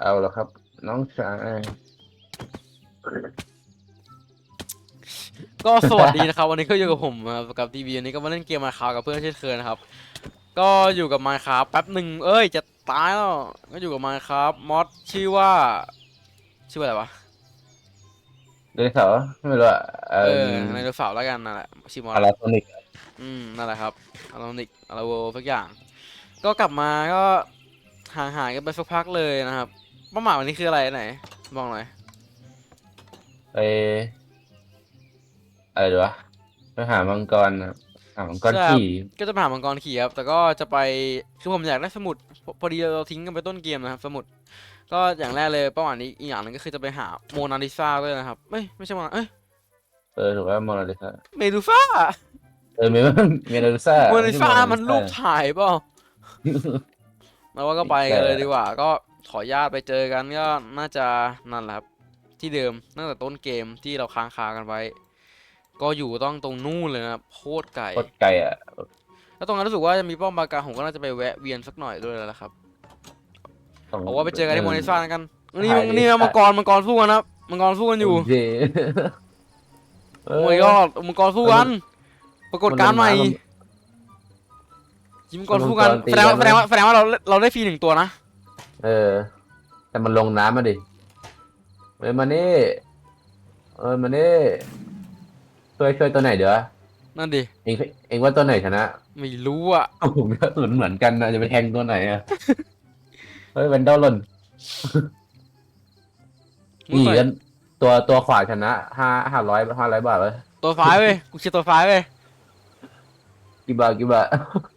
เอาแล้วครับ น้องชาย ก็สวัสดีนะครับ วันนี้ก็อยู่กับผมนะครับกับทีวีวันนี้ก็มาเล่นเกมมาคากับเพื่อนเช่นเคยนะครับ ก็อยู่กับมาคาแป๊บหนึ่งเอ้ย จะตายแล้วก็อยู่กับมาคามอดชื่อว่า ชื่อว่าอะไรวะเดนเสาร์ไม่รู้อะเอเอออในเรือฝ่าแล้วกันนั่นแหละชื่อมอด พาราโซนิกอืมนั่นแหละครับอารอนิกอาราโวสักอย่าง ก็กลับมาก็ห่างหายกันไปสักพักเลยนะครับ เป้าหมายวันนี้คืออะไรไหนบอกหน่อยไปอะไรดีวะไปหามังกรนะหามังกรขี่ก็จะไปหามังกรขี่ครับแต่ก็จะไปคือผมอยากได้สมุดพอพอดีเราทิ้งกันไปต้นเกมนะครับ สมุด ก็อย่างแรกเลยเป้าหมายนี้อีกอย่างหนึงก็คือจะไปหาโมนาลิซาด้วยนะครับเอ้ยไม่ใช่โมนาเอ้ยเออถูกว่าโมนาลิซาเมดูซ่าเออเมเมนาลิซาโมนาลิซามันรูปถ่ายเปล่าแล้วว่าก็ไปกันเลยดีกว่าก็ ขออนุญาตไปเจอกันก็น่าจะนั่นแหละครับที่เดิมตั้งแต่ต้นเกมที่เราค้างคากันไว้ ก็อยู่ต้องตรงนู่นเลยนะครับโคตรไก่โคตรไกลอะแล้วตรงนั้นรู้สึกว่าจะมีป้อมปราการผมก็น่าจะไปแวะเวียนสักหน่อยด้วยแล้วล่ะครับต้งบอกว่าไปเจอกันที่โมนาลิซาแล้วกันนี่ถ่ายดินี่มังกรมังกรสู้กันนะครับมังกรสู้กันอยู่โเคเโอ้ยก็มังกรสู้กัน ปรากฏการณ์ใหม่ยิงมังกรสู้กันมังกรตีแสดงว่ากันแสดงว่าแสดงว่าเราเราได้ฟรีหนึ่งตัวนะ เออ แต่มันลงน้ำมาดิเอ้ยมานี่เออมานี่ช่วยช่วยตัวไหนเดี๋ยวนั่นดิ เองเองว่าตัวไหนชนะไม่รู้อะ ผมก็เหมือนเหมือนกันนะจะไปแทงตัวไหนอะเฮ้ยแวนดอลลนมึงนี่ใส่กันตัวตัวขวาชนะห้าห้าร้อยห้าร้อยบาทเลยตัวฟ้ายเว้ย กูเชียร์ตัวฟ้ายเว้ย กี่บาทกี่บาท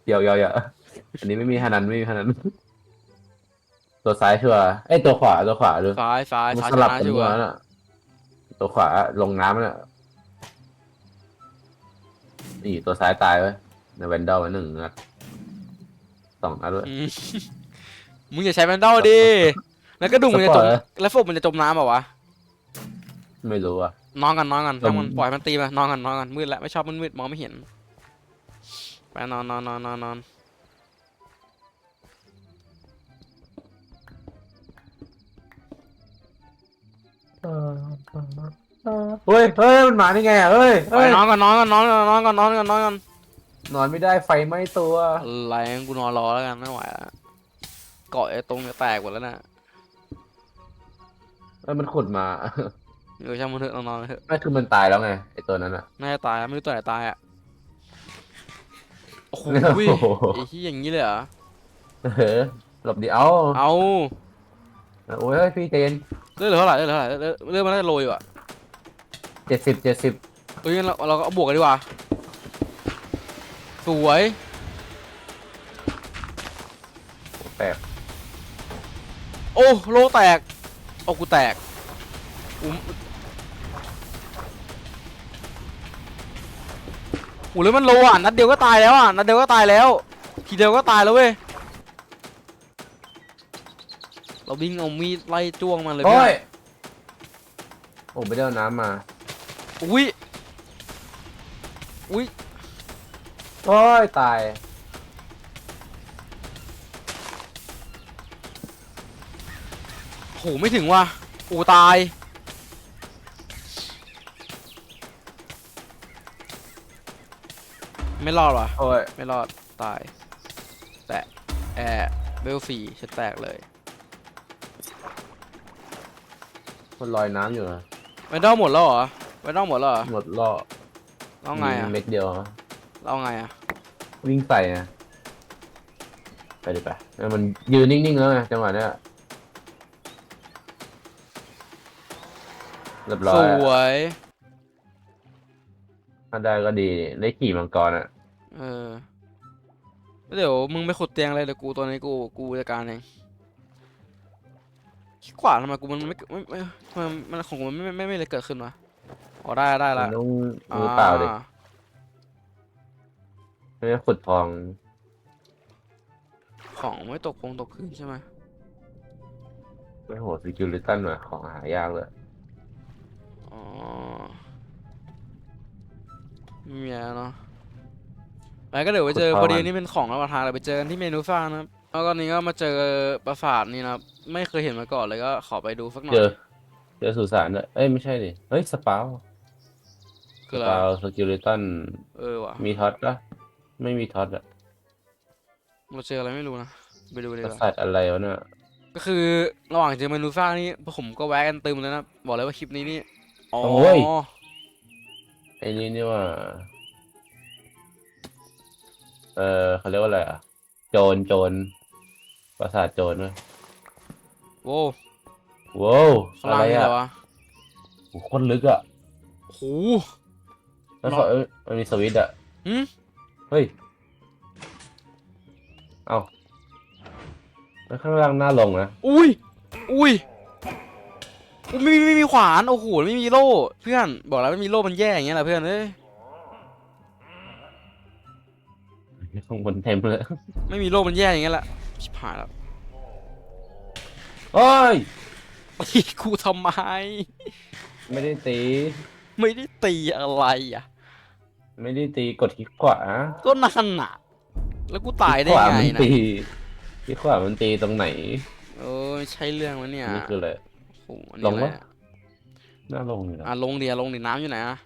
เดี๋ยวเดี๋ยวเดี๋ยวอันนี้ไม่มีฮานันไม่มีฮานัน ตัวซ้ายชัวร์เอ้ยตัวขวาตัวขวาดูฟ้ายฟ้ายมันฟ้ายสชลับนะกันชัตัววร์น่ะตัวขวาลงน้ำน่ะนี่ตัวซ้ายตายไว้ยในแวนดอลไว้หนึ่งนัดสองนัดด้วย อืมมึงอย่าใช้แมนดอลดิ แล้วก็ดุมมันจะจม สปอยล์แล้วฟบมันจะจมน้ำเปล่าวะ ไม่รู้อะ นอนกันนอนกันจม ทำมันปล่อยมันตีมานอนกันนอนกันมืดแล้วไม่ชอบมืดมืดๆมองไม่เห็น ไปนอนนอนนอนนอนนอน เฮ้ยเฮ้ยมันมาได้ไงอะเฮ้ยไปเฮ้ยนอนกันนอนกันนอนกันนอนกันนอนกันนอนกันนอนไม่ได้ไฟไหม้ตัวอะไรงั้นกูนอนรอแล้วกันไม่ไหวแล้วเกาะไอ้ตรงจะแตกหมดแล้วน่ะเอ้ยมันขุดมาเออช่างมันเถอะนอนๆเถอะไม่คือมันตายแล้วไงไอตัวนั้นอะ น่าจะตายอะไม่รู้ตัวไหนตายอะโอ้โหโอ้โห ไอ้ที่อย่างนี้เลยเหรอเออหลบดิเอาเอา โอ้ยเฮ้ยพี่เจน เลือดเหลือเท่าไหร่เลือดเหลือเท่าไหร่เลือดเลือดมันน่าจะโรยอยู่อะเจ็ดสิบเจ็ดสิบเฮ้ยงั้นเราเราก็เอาบวกกันดีกว่า สวยแปดโอ้โลแตกโอ้กูแตกอุ้มโอ้แล้วมันโลอะนัดเดียวก็ตายแล้วอะนัดเดียวก็ตายแล้ว ทีเดียวก็ตายแล้วเว้ย เราวิ่งเอามีดไล่จ้วงมันเลยโอ้เนี่ยยโอ้ไม่ได้เอาน้ำมาอุ้ยอุ้ยโอ้ยตายโหไม่ถึงว่ะอูตาย ไม่รอดว่ะโอ้ย ไม่รอดตาย แตะแอร์เบลสี่ฉันแตกเลย มันลอยน้ำอยู่นะไม่ต้องหมดแล้วเหรอไม่ต้องหมดแล้วเหรอหมดล่อแล้วไงอะมีเม็ดเดียวแล้วไงอะวิ่งใส่นะไปดิไปแล้วมันยืนนิ่งๆแล้วไงจังหวะเนี้ยเรียบร้อสยอะวยถ้าได้ก็ดีได้ขี่มังกรอะเออแล้วเดี๋ยวมึงไปขุดเตียงเลยเดี๋ยวกูตัวนี้กูกูจัดการเอง ขี้ขวาทำไมกูมันไม่ไม่ไม่ทำไมมันของกูมันไม่ไม่ไม่ไม่เลยเกิดขึ้นวะอ๋อได้ได้มัละนต้องมือเปล่าดิอ่ไม่ได้ขุดทอง ของไม่ตกคงตกคืนใช่ไหมไม่โหสกิลลิตันว่ะของหายากเลยอ๋อไม่มีแล้วเนาะไปก็เดี๋ยวไปเจอพอดีนี่เป็นของระหว่างทางเราไปเจอกันที่เมนูซ่านะครับแล้วก็นี้ก็มาเจอปราสาทนี่นะครับ ไม่เคยเห็นมาก่อนเลยก็ขอไปดูสักหน่อเจย อเจอสุสานด้วยเอ้ยไม่ใช่ดิเฮ้ยสปาวคือสอะไรปาวสกิลิตันเออว่ะมีท็อตปะไม่มีท็อตอะเราเจออะไรไม่รู้นะ ไปดูดีปกราว่าสาทอะไรวะเนี่ยก็คือระหว่างเจอเมนูซ่านี่พวกผมก็แวะกันตึมเลยนะ บอกเลยว่าคลิปนี้นี่ อ๋อโอ้ยไอ้นี่นี่ว่า เออเขาเรียกว่าอะไรอะโจรโจรปราสาทโจรนะ โว้ว้าวข้างอะล่างไรนี่อะอะไรวะโหโคตรลึกอะโอ้โห แล้วเขาเอ้ยมันมีสวิตช์อะหืม เฮ้ยเอาแล้วข้างล่างหน้าลงนะอุ้ย อุ้ยอุ๊ยไม่มีไม่มีขวาน โอ้โห ไม่มีโล่ เพื่อน บอกแล้วไม่มีโล่ มันแย่อย่างเงี้ยแหละเพื่อนเอ้ย ข้างบนเต็มเลย ไม่มีโล่ มันแย่อย่างเงี้ยแหละชิบหายแล้ว โอ้ยตีกูทำไม ไม่ได้ตี ไม่ได้ตีอะไรอะ ไม่ได้ตีกดคลิกขวาก็นั่นน่ะ แล้วกูตายได้คลิกขวไงมันนะตีคลิกขวามันตีตรงไหนโอ้ยใช่เรื่องวะเนี่ยนี่คืออะไร โอ้โหอันลนี้งอะไรวะ อะหน้าลงอยู่นะ อะลงเดียลงดิน้ำอยู่ไหนอะ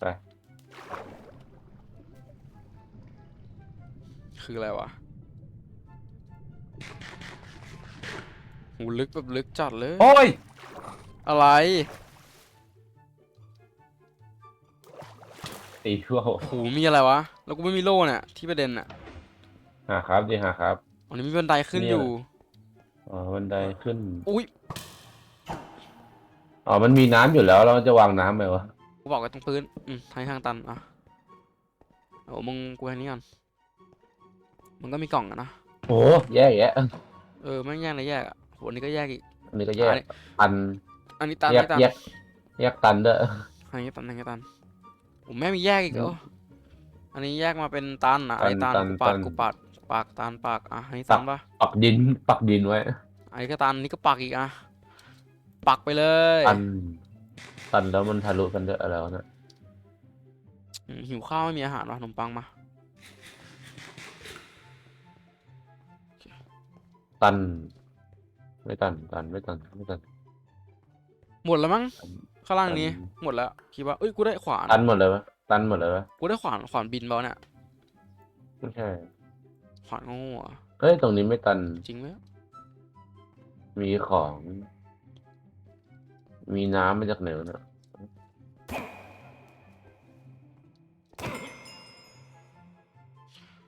ไป คืออะไรวะ หลึกแบบลึกจัดเลย โอ้ย อะไร ตีทั่วโอ้โหมีอะไรวะ แล้วกูไม่มีโล่เนี่ยที่ประเด็นอะหาครับดีหาครับ อันนี้มีบันไดขึ้นเนี่อยยู่ อ๋อบันไดขึ้น อุ้ยอ๋อ มันมีน้ำอยู่แล้ว เราจะวางน้ำไหมวะ กูบอกกันตรงพื้น อืมทางทางตันอะโอ้มึงกูอันนี้ก่อน มันก็มีกล่องอะนะ โอ้แย่แย่เออแม่งแยกเลยแยกอะโห อันนี้ก็แยกอีก อันนี้ก็แยกอันนี้ ตันอันนี้ตันแยอันกนี้ตันแยกแยกตันด้วย อันนี้ตันอันนี้ตันโอ้แม่งมีแยกอีกเหรอือมอันนี้แยกมาเป็นตันอะอันนี้ตัตันนตันกูปาดตันกูปาดปากตันปากอะอันนี้ปัตักนปะปักดินปักดินไว้ อันนี้ก็ตันอันนี้ก็ปักอีกอะปักไปเลยตัน ตันแล้วมันทะลุกันด้วยอะไรวะเนี่ยอืมหิวข้าวไม่มีอาหารวะขนมปังมาตัน ไม่ตันตันไม่ตันไม่ตัน หมดแล้วมั้งข้างล่างนี้ตัน หมดแล้วคิดว่าเอ้ยกูได้ขวานตันหมดเลยวะตันหมดเลยวะกูได้ขวานขวานบินเปล่าเนี่ยไม่ใช่ขวานโง่อะเฮ้ยตรงนี้ไม่ตันจริงไหมมีของ มีน้ำมาจากไหนวะเนี่ย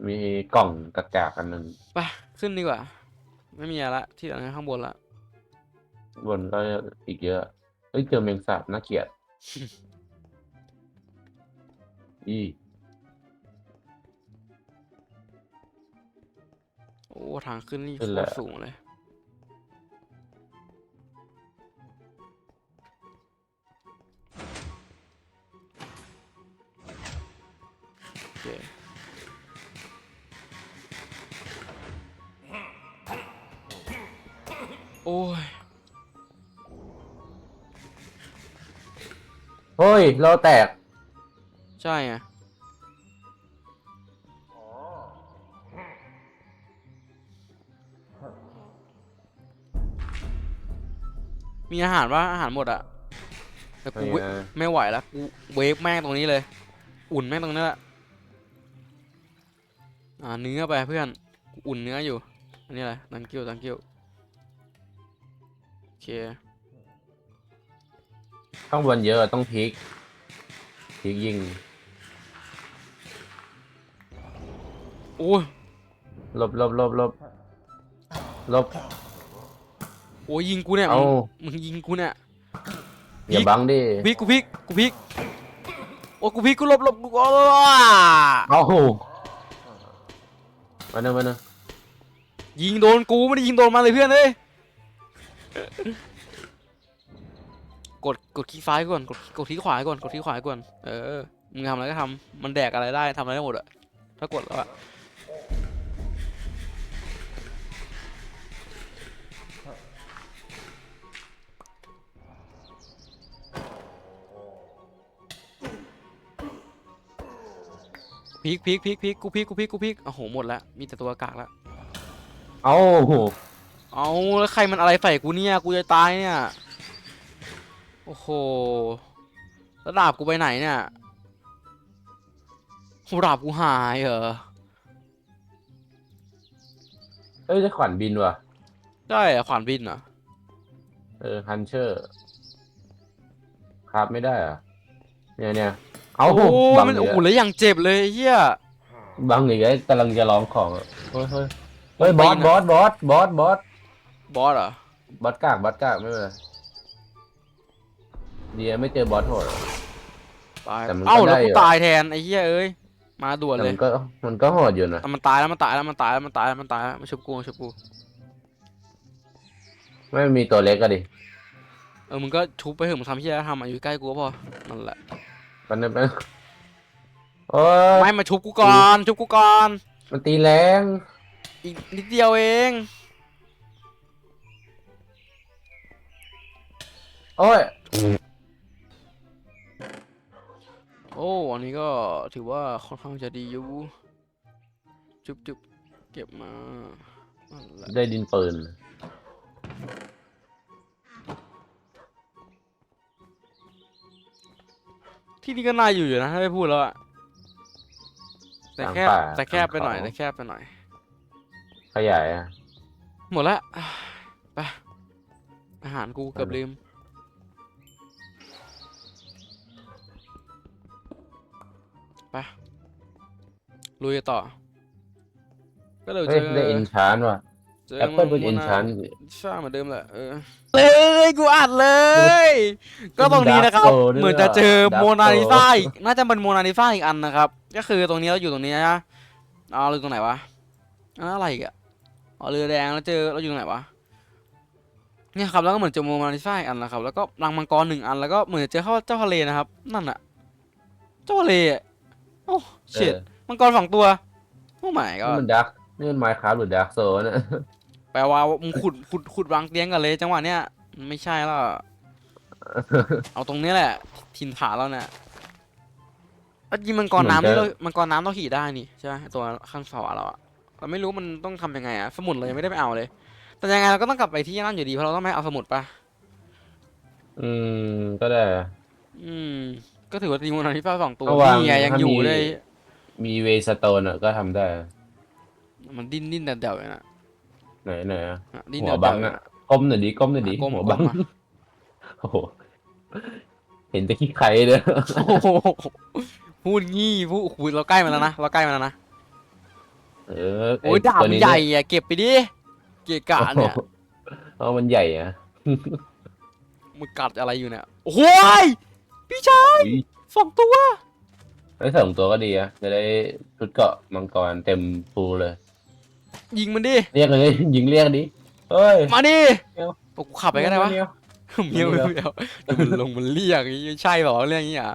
มีกล่องกระจากันหนึ่งไปขึ้นดีกว่า ไม่มีอะไรละที่เหลือข้างบนละ บนก็อีกเยอะเฮ้ยเจอแมงสาบน่าเกลียด อีโอ้ทางขึ้นนี่โคขึ้นตแล้รวสูงเลย โอเค โอ้ย เฮ้ยเราแตก ใช่ไงมีอาหารว่าอาหารหมดอะแต่กูไม่เวไงไม่ไหวแล้วกูเวฟแม่งตรงนี้เลย อุ่นแม่งตรงนี้แหละอ่าเนื้อไปเพื่อนกูอุ่นเนื้ออยู่ อันนี้อะไรตังกิ้วตังกิ้วโอ เค ข้างบนเยอะต้องพลิกพลิกยิงโอ้ยลบลบลบลบลบ โอ้ยยิงกูเนี่ยเอามึงมึงยิงกูเนี่ย อย่าบังดิพลิกกูพลิกกูพลิกโอ้กูพลิกกูหลบหลบกูอ้าเอามาเนอะมาเนอะยิงโดนกูไม่ได้ยิงโดนมาเลยเพื่อนเอ้ย กดกดคลิกซ้ายก่อนกดกดคลิกขวาก่อนกดคลิกขวาก่อนเออมึงทำอะไรก็ทำมันแดกอะไรได้ทำอะไรได้หมดอะถ้ากดแล้วอะพีกพีกพีกพีกกูพีกกูพีกกูพีกโอ้โหหมดล้วมีแต่ตัวกากล้วเอ้าโห เอาแล้วใครมันอะไรใส่กูเนี่ย กูจะตายเนี่ย โอ้โหแล้วดาบกูไปไหนเนี่ยโหดาบกูหายเหรอเอ้ยจะขวัญบินว่ะ ได้เหรอขวานบินเหรอเออฮันเชอร์ครับไม่ได้เหรอะเนี่ยเนี่ยเอ้าโอ้บังมันอีโอ้กโหแล้วแล้วอย่างเจ็บเลยเฮีย บังอีกแล้วกำลังจะร้องของอะเฮ้ยเฮ้ยเฮ้ยบบออสสน่ะบอสบอสบอสบอส บอสเหรอบอสกากบอสกากไม่เป็นไรเดียวไม่เจอบอสโหด ตายแต่มันก็เอ้าแล้วได้กูอยู่ ตายแทนไอ้เหี้ยเอ้ยมาด่วนแต่เลยมันก็มันก็โหดอยู่นะอะมันตายแล้วมันตายแล้วมันตายแล้วมันตายแล้วมันตายแล้วมาชุบกูมาชุบกูไม่มีตัวเล็กก็ดิเออมึงก็ชุบไปเถอะมึงทำเหี้ยทำอะอยู่ใกล้กูก็พอนั่นแหละมันเป็นโอ้ยไม่มาชุบกูก่อนชุบกูก่อนมันตีแรงอีกนิดเดียวเอง โอ้ย โอ้อันนี้ก็ถือว่าค่อนข้างจะดีอยู่ จุบจุบเก็บมานั่นแหละได้ดินปืน ที่นี่ก็น่าอยู่อยู่นะถ้าไม่พูดแล้วอะแต่แคบกลางป่าแต่แคบไปหน่อยกลางเขา แต่แคบไปหน่อย ขยายอะ หมดละ ไป อาหารกูเกือบลืม ลุยต่อ ก็เดี๋ยวเฮ้เจยอได้เอนชานว่ะเจอแอปเปิลเป็นโมเอนนาชาน ใช่เหมือนเดิมแหละเออเลยกูอัดเลย ก็ตรงนี้นะครับ Dark Soul ด้วยเหมือนจะเจอ Dark โมนาลิซา Soul อีกน่าจะเป็นโมนาลิซาอีกอันนะครับ ก็คือตรงนี้เราอยู่ตรงนี้นะอ๋อเราอยู่ตรงไหนวะอันนั้นอะไรอีกอะอ๋อเรือแดงแล้วเจอเราอยู่ตรงไหนวะเนี่ยครับแล้วก็เหมือนเจอโมนาลิซาอีกอันนะครับ แล้วก็รังมังกรหนึ่งอันแล้วก็เหมือนจะเจอเข้าเจ้าทะเลนะครับ นั่นอะเจ้าทะเลอะโอ้เชิดเออ มังกรสองตัวโอ้ไม่ก็นี่มันดักนี่มันไมค์คราฟหรือดักโซนอะแปลว่ามึงขุดขุดขุดวางเตียงกันเลย จังหวะเนี้ยมันไม่ใช่แล้วเอาตรงนี้แหละ ถิ่นฐานเราเนี่ยแล้วยิงมังกรน้ำเหมืนี่อนจะเรามังกรน้ำเราขี่ได้นี่ใช่ไหมตัวข้างฝาเราอะเราไม่รู้มันต้องทำยังไงอะสมุดเรายังไม่ได้ไปเอาเลย แต่ยังไงเราก็ต้องกลับไปที่นั่นอยู่ดีเพราะเราต้องไปเอาสมุดปะอืมก็ได้ อืม ก็ถือว่าตีมูลนิธิสองตัวก็วางนี่ไงยังถ้าอยู่มีเลย มีเวสโตนอะก็ทำได้ มันดิ้นดิ้นเดี่ยวๆเลยนะไหนไหนอะอะดิ้นหัเดี่วยวบังๆเลยอะนะก้มหน่อยดิก้มหน่อยดิก้มหัวก้บังมมาโอ้โหเห็นแต่ขี้ไข่เลยโอ้โหพูดงี้พูดโอ้โหเราใกล้มาแล้วนะเราใกล้มาแล้วนะเออโอ้ยไดาบตัวมันนี้ใหญ่อะเก็บไปดิเกะกะเนี่ย โอ้โหเอามันใหญ่อะมึงกัดอะไรอยู่เนี่ยโอ้โหยพี่ชายอุ๊ยสองตัว ไอ้สองตัวก็ดีอะจะได้ชุดเกาะมังกรเต็มฟูเลย ยิงมันดิ เรียกเลย ยิงเรียกดิเฮ้ย มาดิเดี๋ยว โอ้กูขับไปก็ได้วะเยว เมียวเดี๋เมียวยวเดี๋ยวมันลงมันเรียกอย่างงี้ใช่เปล่าวะเรื่องนี้อะ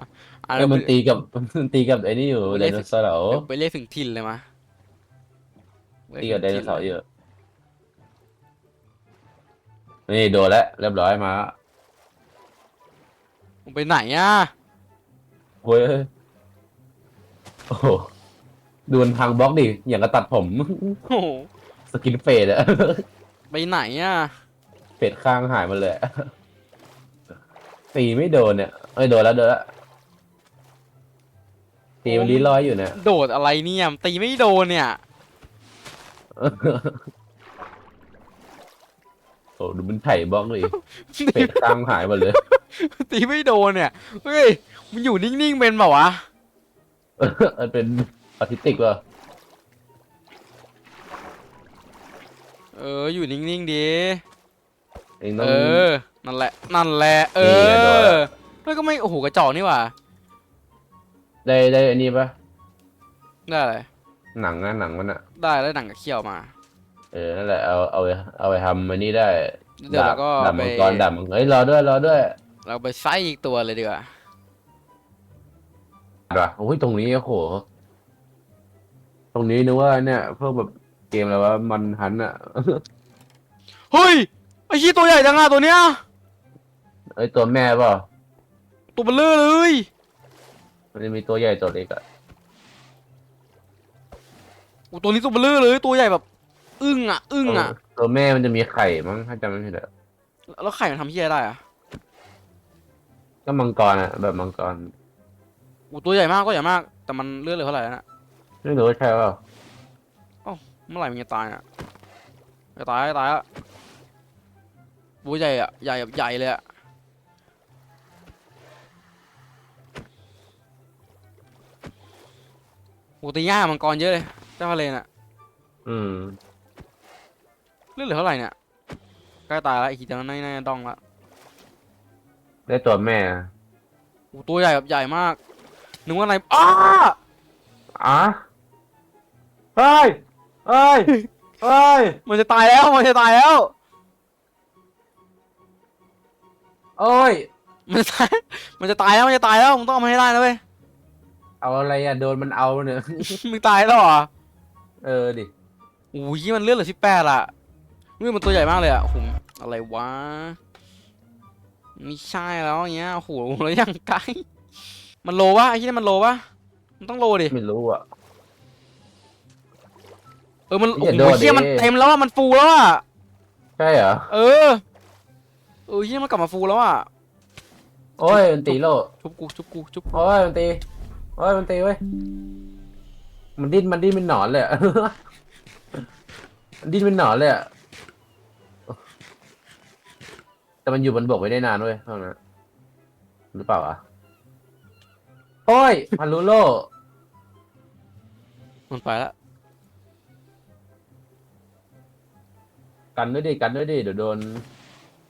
อะเออมันตีกับ มันตีกับไอ้นี่อยู่มันไดเล่นโนเสาร์เดี๋ยวไปเรียกถึงถิ่นเลยมะตีกับไดโนเสาร์อยู่นี่โดนแล้วเรียบร้อยมามึงไปไหนอะโว้ย โอ้โหดูมันพังบล็อกดิ อย่างกระตัดผม โอ้โหสกินเฟดอะ ไปไหนอะ เฟดข้างหายหมาเลยอะตีไม่โดนเนี่ยเอ้ยโดนแล้วโดนแล้วตีมันรีลอยอยู่เนี่ย โดดอะไรเนี่ยตีไม่โดนเนี่ย โอ้ดูมันไถ่บล็อกเลยเฟดข้างหายหมดเลย ตีไม่โดนเนี่ย เฮ้ย มันอยู่นิ่งๆเป็นเปล่าวะ มันเป็นออทิสติกว่ะเออ อยู่นิ่งๆดีเองต้อเองอ นั่นแหละ นั่นแหละ เอนี่ไงโดนอละแล้วก็ไม่ โอ้โห กระจอกนี่หว่า ได้ได้อันนี้ปะได้อะไร หนังอะหนังมันอะได้แล้วหนังกับเขี้ยวมา เออนั่นแหละเอาเอาไปเอาไปทำอันนี้ได้เดี๋ยวเราก็ดาบไปมังกรดาบมังกรเฮ้ยรอด้วยรอด้วย เราไปไส้อีกตัวเลยดีกว่า ว่ะโอ้ยตรงนี้โอ้โห ตรงนี้นึกว่าเนี่ยพวกแบบเกมอะไรวะมันฮันอะเฮ้ยไอ้ชี้ยตัวใหญ่จังอะตัวเนี้ยเอ้ยตัวแม่เปล่าตัวเบลเลอร์เลยมันจะมีตัวใหญ่ตัวเล็กอะโอ้ตัวนี้ตัวเบลอเลย ตัวใหญ่แบบ อึ้งอะอึ้งอะเตัวแม่มันจะมีไข่มั้งถ้าจำไม่ผิดอะแล้วไข่มันทำเหี้ยได้อะก็มังกรอะแบบมังกรโอ้ตัวใหญ่มากตัวใหญ่มาก แต่มันเลือดเหลือเท่าไหร่แล้วนะไม่รู้ว่าใช่เปล่าเมื่อไหร่มันจะตายอะจะตายจะตายอะตัวใหญ่อะใหญ่แบบใหญ่เลยอะโอ้ตีง่ายกว่ามังกรเยอะเลยเจ้าทะเลน่ะอืมเลือดเหลือเท่าไหร่เนี่ยใกล้ตายแล้วไอ้ขีดนั้นน่าจะดองละได้ตัวแม่โอ้ตัวใหญ่แบบใหญ่มาก นึกว่าอะไรอ้าอะเฮ้ยเฮ้ยเฮ้ยมันจะตายแล้วมันจะตายแล้ว โอ้ย มันจะตายมันจะตายแล้วมันจะตายแล้วมึงต้องเอามันให้ได้นะเว้ยเอาอะไรอะโดนมันเอาเนี่ย มึงตายแล้วเหรอเออดิโอ้ยมันเลือดเหลือสิบแปดละเฮ้ยมันตัวใหญ่มากเลยอะโอ้โหอะไรวะไม่ใช่แล้วอย่างเงี้ยโอ้โหแล้วยังไกล มันโลวะไอ้ที่นี่มันโลวะมันต้องโลดิไม่รู้อะ เออมันอโอ้ย่าโหโดดดิเฮียมันเต็มแล้วอะมันฟูแล้วอะใช่เหรอ เออเออเฮียมันกลับมาฟูแล้วอะโอ้ยมันตีโลชุบกูชุบกูชุบกูโอ้ยมันตี โอ้ยมันตีเว้ย มันดิ้นมันดิ้นเป็นหนอนเลยอะ มันดิ้นเป็นหนอนเลยอะแต่มันอยู่บนบกไว้ได้นานเว้ยเท่านั้นหรือเปล่าอะ โอ้ยพันลูโลมันไปละกันด้วยดิกันด้วยดิเดี๋ยวโดน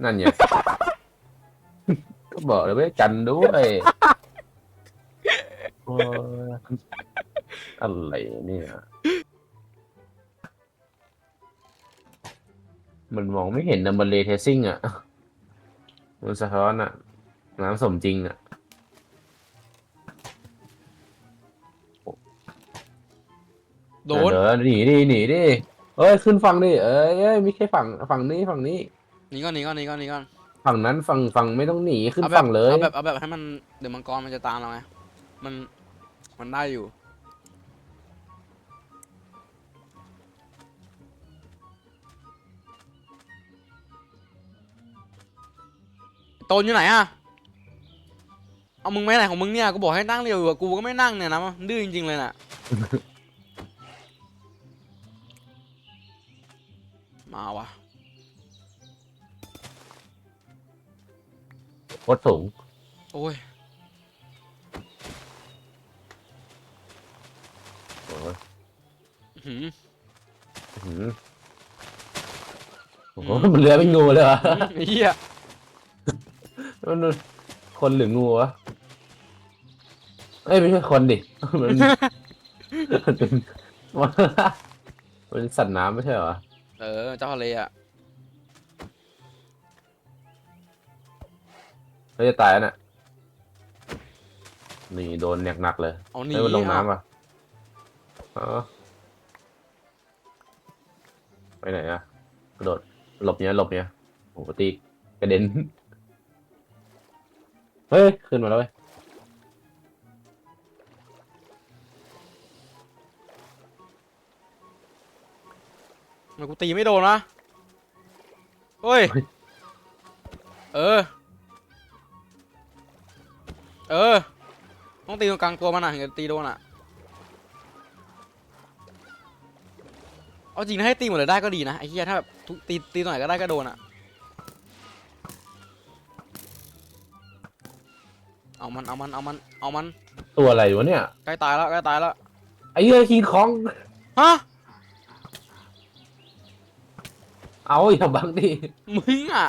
นั่นเนี่ย ก็บอกเลยเว้ยกันด้วยโอ้ยอะไรเนี่ย มันมองไม่เห็นนะมันเลเทสซิ่งอะ มันสะท้อนอะ น้ำสมจริงอะ โดนเดี๋ยวหนีดิหนีดิเอ้ยขึ้นฝั่งดิเอ้ยเอ้ยไม่ใช่ฝั่งฝั่งนี้ฝั่งนี้ หนี่ก่อนหนี่ก่อนหนี่ก่อนหนี่ก่อนฝั่งนั้นฝั่งฝั่งไม่ต้องหนีขึ้นเอาแบบฝั่งเลยเอาแบบเอาแบบให้มันเดี๋ยวมังกรมันจะตามเราไงมันมันได้อยู่ โตนอยู่ไหนอะเอามึงไม่ไหนของมึงเนี่ยกูบอกให้นั่งเร็วอยู่อะกูก็ไม่นั่งเนี่ยนะดื้อจริงๆเลยน่ะาวะโคตรสูง โอ้ยโอ้ยอื้อหือ อื้อหือโอ้โหมันเลื้อยเป็นงูเลยเหรอไอ้เหี้ยมันมันคนหรืองูวะเอ้ยไม่ใช่คนดิ มันมันเป็นมันเป็นสัตว์น้ำไม่ใช่เหรอ เออ เจ้าทะเลอะ เขาจะตายแล้วน่ะนี่โดนหนักๆเลยเอาหนีเฮ้ยมันลงเอาน้ำป่ะอ๋อไปไหนอะกระโดดหลบเนี้ยหลบเนี้ยโอ้โหตีกระเด็น เฮ้ย ขึ้นมาแล้วเว้ย มันกูตีไม่โดนนะเฮ้ย เออ เออ ต้องตีตรงกลางตัวมันอะถึงจะตีโดนอะ เอาจริงนะให้ตีหมดเลยได้ก็ดีนะไอ้เหี้ยถ้าแบบทุกตีตีตรงไหนก็ได้ก็โดนอะ เอามันเอามันเอามันเอามัน ตัวอะไรวะเนี่ย ใกล้ตายแล้วใกล้ตายแล้ว ไอ้เหี้ยคิงคอง ฮะ เอาอย่าบังดิมึงอะ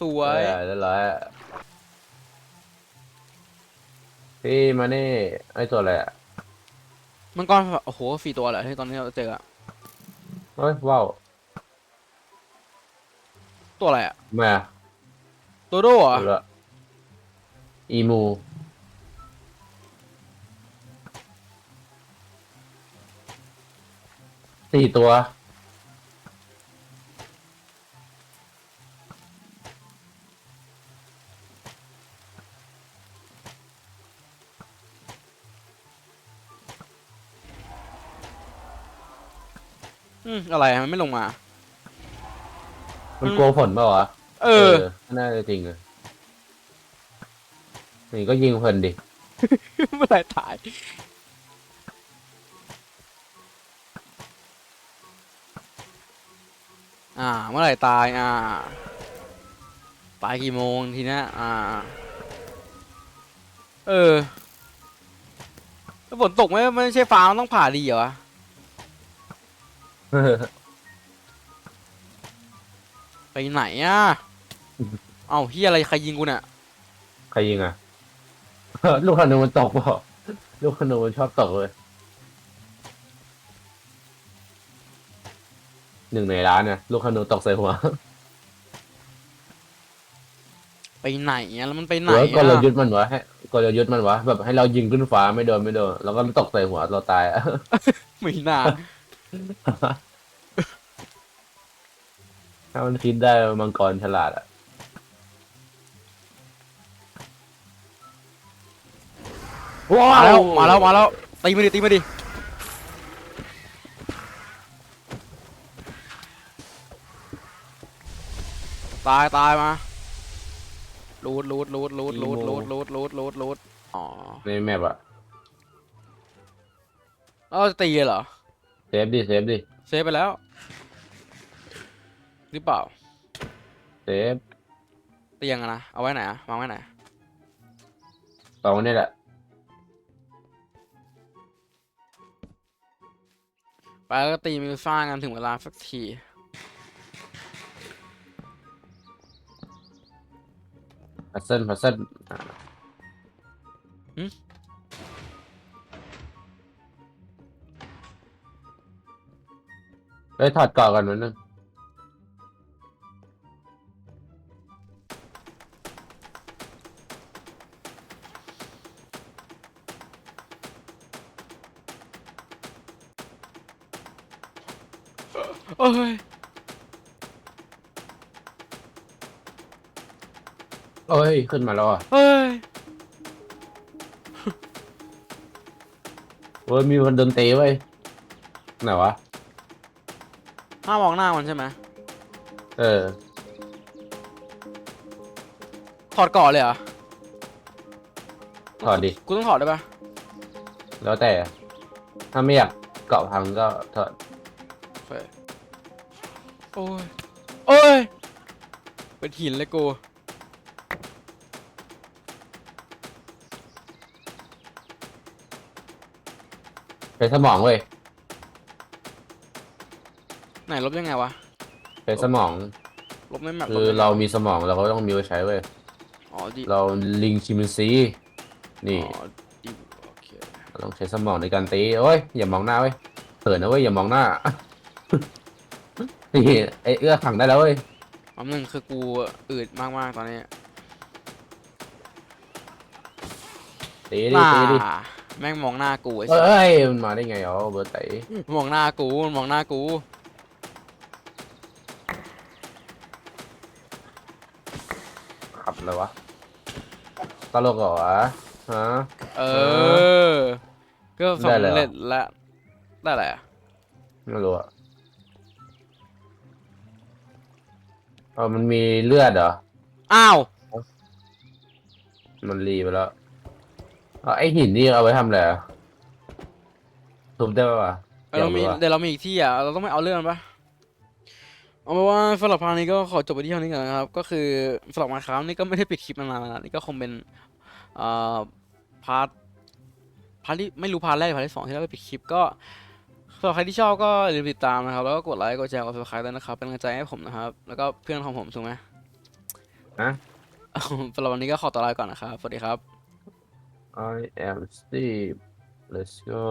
สวยเออเรียบร้อยพี่มานี่ไอ้ตัวอะไรอะมันก็โอ้โหสี่ตัวแหละที่ตอนนี้เราเจออะเฮ้ยว้าวตัวอะไรอะมาตัวโดเหรอดูละอีมู สี่ตัว อืมอะไรอะมันไม่ลงมา มันกลัวฝนเปล่าวะเออ น่าจะจริงอะนี่ก็ยิงเพลินดิ เมื่อไหร่ตาย อ่า เมื่อไหร่ตาย อ่า ตายกี่โมงทีเนี้ยอ่า เออแล้วฝนตกไม่ไม่ใช่ฟ้ามันต้องผ่าดีเหรอวะ ไปไหนอะ เอ้าเฮียอะไรใครยิงกูเนี่ยใครยิงอะ ลูกขนูมันตกเปล่าลูกขนูมันชอบตกเลยหนึ่งในร้านเนี่ยลูกขนูตกใส่หัวไปไหนอะแล้วมันไปหไหนรือว่ากลอะยุทธ์มันวะให้กลยุทธ์มันวะแบบให้เรายิงขึ้นฟ้าไม่โดนไม่โดนแล้วก็ตกใส่หัวเราตายอะ ไม่น่า ถ้ามันคิดได้มังกรฉลาดอะ ว้ามาแล้วมาแล้ว มาแล้ว ตีมาดิ ตีมาดิ ตาย ตายมารูดรูดรูดรูดรูดรูดรูดรูดรูดรูดอ๋อในแมปอะเอ้าจะตีเหรอ เซฟดิเซฟดิเซฟไปแล้ว หรือเปล่าเซฟเตียงอะนะ เอาไว้ไหนอะวางไว้ไหนตองนี่แหละไปแล้วก็ตีมิวซ่ากันถึงเวลาสักที พัซเซิลพัซเซิลหึ เฮ้ยถอดเกาะกันนิดนึงเอ้ยเอ้ย ขึ้นมาแล้วอะเอ้ยเว้ยมีคนดนตรีไว้ยไหนวะ ห้ามมองหน้ามันใช่ไหมเออ ถอดก่อนเลยเหรอถอดดิ กูต้องถอดได้ปะแล้วแต่ ถ้าไม่อยากเกาะพังก็ถอดโอเคโอ้ยโอ้ยเป็นหินเลยกูใช้สมองเว้ย ไหนลบยังไงวะใช้สมอง ลบในแมปคือเรามีสมองเราก็ต้องมีไว้ใช้เว้ย อ๋อดีเราลิงชิมนซีนี่ อ๋อดีโอเคเราต้องใช้สมองในการตีโอ้ยอย่ามองหน้าเว้ยเขินนะเว้ยอย่ามองหน้า นี่ไอเอื้อขังได้แล้วเว้ยอันนึงคือกูอืดมากๆตอนนี้ตีดิน่าตีดิแม่งมองหน้ากูไอ้เอสัส้ยมันมาได้ไงอ๋อเบอร์ไตมองหน้ากูมันมองหน้ากู ตลกเหรอวะฮะ เออ ก็ได้เลยสำเหรอเร็จแล้วได้แหละไรอะไม่รู้อะเออมันมีเลือดเหรอ อ้าว มันรีไปแล้วเอาไอหินนี่เอาไว้ทำอะไรอะทุบได้ปะวะเออเรามีอยากรู้อะเดี๋ยวเรามีอีกที่อะ เราต้องไม่เอาเรื่องมันปะ เอาเป็นว่าสำหรับพาร์ทนี้ก็ขอจบไปที่เท่านี้ก่อนนะครับ ก็คือสำหรับมาครับนี่ก็ไม่ได้ปิดคลิปมานานแล้วนี่ก็คงเป็นเอ่อพาร์ทพาร์ทที่ไม่รู้พาร์ทแรกพาร์ทที่สองที่เราไปปิดคลิปก็สำหรับใครที่ชอบก็อย่าลืมติดตามนะครับ แล้วก็กดไลค์กดแชร์กด subscribe ด้วยนะครับเป็นกำลังใจให้ผมนะครับ แล้วก็เพื่อนของผมถูกไหมฮะสำหรับวันนี้ก็ขอตัวลาไปก่อนนะครับสวัสดีครับ I am Steve let's go